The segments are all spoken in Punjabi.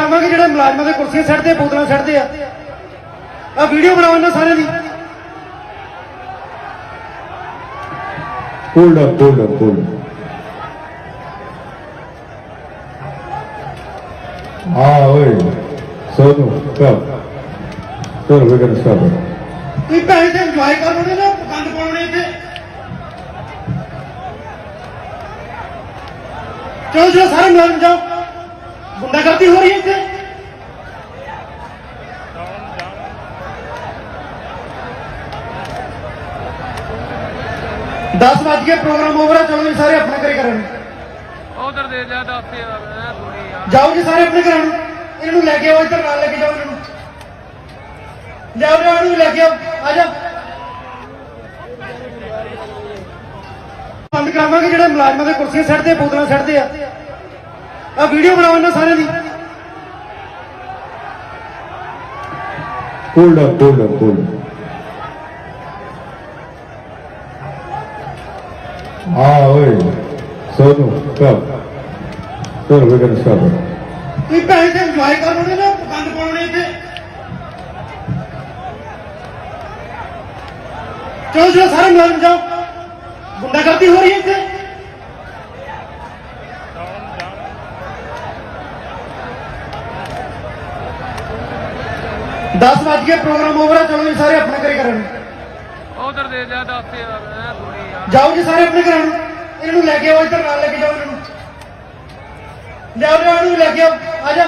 ਕਰਾਵਾਂਗੇ ਜਿਹੜੇ ਮੁਲਾਜ਼ਮਾਂ ਦੇ ਕੁਰਸੀਆਂ ਸੱਟਦੇ ਬੋਤਲਾਂ ਸੱਟਦੇ ਆ ਆ ਵੀਡੀਓ ਬਣਾਓ ਇਹਨਾਂ ਸਾਰਿਆਂ ਦੀ hold up, hold up. Ah, wait. Sonu, come. Sir, we're gonna stop it. ਤੁਸੀਂ ਭੈਣ ਤੇ ਇੰਜੋਏ ਕਰੋਗੇ ਨਾ ਪਸੰਦ ਪਾਉਣੇ ਇੱਥੇ ਚਲੋ ਚਲੋ ਸਾਰੇ ਮੁਲਾਜ਼ਮ ਜਾਓ ਗੁੰਡਾਗਰਦੀ ਹੋ ਰਹੀ ਹੈ ਇੱਥੇ? ਦਸ ਵੱਜ ਕੇ ਪ੍ਰੋਗਰਾਮ ਓਵਰ ਆ ਚਲੋ ਜੀ ਸਾਰੇ ਆਪਣੇ ਘਰੇ ਕਰਨ ਉਧਰ ਦੇ ਜਾ ਦੱਸ ਯਾਰ ਥੋੜੀ ਯਾਰ ਜਾਓ ਜੀ ਸਾਰੇ ਆਪਣੇ ਘਰਾਂ ਨੂੰ। ਇਹਨਾਂ ਨੂੰ ਲੈ ਕੇ ਆਓ ਇੱਧਰ ਨਾਲ ਲੈ ਕੇ ਜਾਓ ਇਹਨਾਂ ਨੂੰ। ਲਿਆਓ ਇਹਨੂੰ ਲੈ ਕੇ ਆਓ ਆ ਜਾ। ਬੰਦ ਕਰਾਵਾਂਗੇ ਜਿਹੜੇ ਮੁਲਾਜ਼ਮਾਂ ਦੇ ਕੁਰਸੀਆਂ ਸੱਟਦੇ ਬੋਤਲਾਂ ਸੱਟਦੇ ਆ। ਆ ਵੀਡੀਓ ਬਣਾਓ ਇਹਨਾਂ ਸਾਰਿਆਂ ਦੀ hold up, hold up. Ah, wait. Sonu, come. Sir, we're gonna stop it. ਤੁਸੀਂ ਭੈਣ ਤੇ ਇੰਜੋਏ ਕਰੋਗੇ ਨਾ ਪਸੰਦ ਪਾਉਣੇ ਇੱਥੇ ਚਲੋ ਚਲੋ ਸਾਰੇ ਮੁਲਾਜ਼ਮ ਜਾਓ ਗੁੰਡਾਗਰਦੀ ਹੋ ਰਹੀ ਹੈ ਇੱਥੇ ਦਸ ਵੱਜ ਕੇ ਪ੍ਰੋਗਰਾਮ ਓਵਰ ਆ ਚਲੋ ਜੀ ਸਾਰੇ ਆਪਣੇ ਘਰੇ ਕਰਨ ਉਧਰ ਦੇ ਜਾ ਦੱਸ ਯਾਰ ਐ ਥੋੜੀ ਯਾਰ ਜਾਓ ਜੀ ਸਾਰੇ ਆਪਣੇ ਘਰਾਂ ਨੂੰ ਇਹਨਾਂ ਨੂੰ ਲੈ ਕੇ ਆਓ ਇੱਧਰ ਨਾਲ ਲੈ ਕੇ ਜਾਓ ਇਹਨਾਂ। ਨੂੰ ਲਿਆਓ ਇਹਨੂੰ ਲੈ ਕੇ ਆਓ ਆ ਜਾ।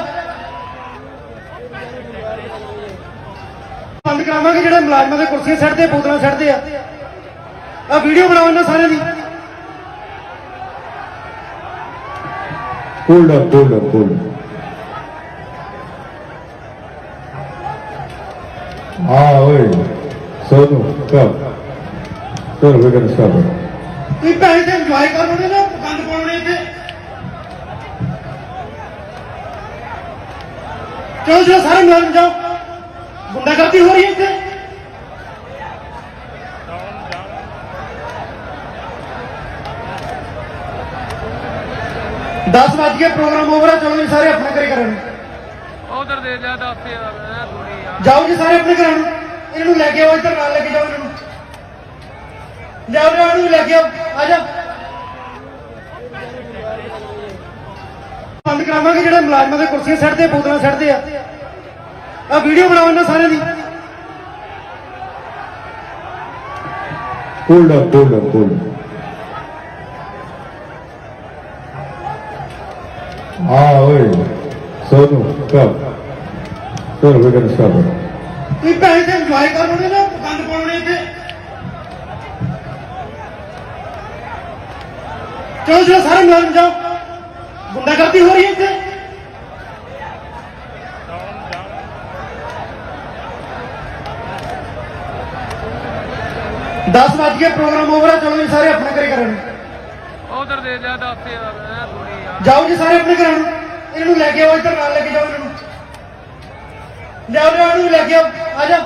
ਬੰਦ ਕਰਾਵਾਂਗੇ ਜਿਹੜੇ ਮੁਲਾਜ਼ਮਾਂ ਦੇ ਕੁਰਸੀਆਂ ਸੱਟਦੇ ਬੋਤਲਾਂ ਸੱਟਦੇ ਆ। ਆ ਵੀਡੀਓ ਬਣਾਓ ਇਹਨਾਂ ਸਾਰਿਆਂ ਦੀ। Hold up, hold up, hold Ah, wait. Sonu, come. Sir, we're gonna stop it. ਤੁਸੀਂ ਭੈਣ ਤੇ ਇੰਜੋਏ ਕਰੋਗੇ ਨਾ ਪਸੰਦ ਪਾਉਣੇ ਇੱਥੇ ਚਲੋ ਚਲੋ ਸਾਰੇ ਮੁਲਾਜ਼ਮ ਜਾਓ ਗੁੰਡਾਗਰਦੀ ਹੋ ਰਹੀ ਹੈ ਇੱਥੇ ਦਸ ਵੱਜ ਕੇ ਪ੍ਰੋਗਰਾਮ ਓਵਰ ਆ ਚਲੋ ਜੀ ਸਾਰੇ ਆਪਣੇ ਘਰੇ ਕਰਨ ਉਧਰ ਦੇ ਜਾ ਦੱਸ ਯਾਰ ਜਾਓ ਜੀ ਸਾਰੇ ਆਪਣੇ ਘਰਾਂ ਨੂੰ ਇਹਨਾਂ ਨੂੰ ਲੈ ਕੇ ਆਓ ਇੱਧਰ ਨਾਲ ਲੈ ਕੇ ਜਾਓ ਇਹਨਾਂ ਨੂੰ ਲਿਆਓ ਲਿਆਓ ਇਹਨੂੰ ਲੈ ਕੇ ਆਓ ਆ ਜਾ ਬੰਦ ਕਰਾਵਾਂਗੇ ਜਿਹੜੇ ਮੁਲਾਜ਼ਮਾਂ ਦੇ ਕੁਰਸੀਆਂ ਸੱਟਦੇ ਬੋਤਲਾਂ ਸੱਟਦੇ ਆ ਆ ਵੀਡੀਓ ਬਣਾਓ ਇਹਨਾਂ ਸਾਰਿਆਂ ਦੀ Hold up, hold up, hold up. Ah, wait. Sonu. Sir, we're stop it. ਤੁਸੀਂ ਭੈਣ ਤੇ ਇੰਜੋਏ ਕਰੋਗੇ ਨਾ ਪਸੰਦ ਪਾਉਣੇ ਇੱਥੇ। ਚਲੋ ਚਲੋ ਸਾਰੇ ਮੁਲਾਜ਼ਮ ਜਾਓ। ਗੁੰਡਾਗਰਦੀ ਹੋ ਰਹੀ ਹੈ ਇੱਥੇ। ਦਸ ਵੱਜ ਕੇ ਪ੍ਰੋਗਰਾਮ ਓਵਰ ਆ ਚਲੋ ਜੀ ਸਾਰੇ ਆਪਣੇ ਘਰੇ ਕਰਨ ਉਧਰ ਦੇ ਜਾ ਦੱਸ ਯਾਰ ਐ ਥੋੜੀ ਯਾਰ ਜਾਓ ਜੀ ਸਾਰੇ ਆਪਣੇ ਘਰਾਂ ਨੂੰ ਇਹਨਾਂ ਨੂੰ ਲੈ ਕੇ ਆਓ ਇੱਧਰ ਨਾਲ ਲੈ ਕੇ ਜਾਓ ਇਹਨਾਂ। ਨੂੰ ਲਿਆਓ ਲਿਆਓ ਇਹਨੂੰ ਲੈ ਕੇ ਆਓ ਆ ਜਾ।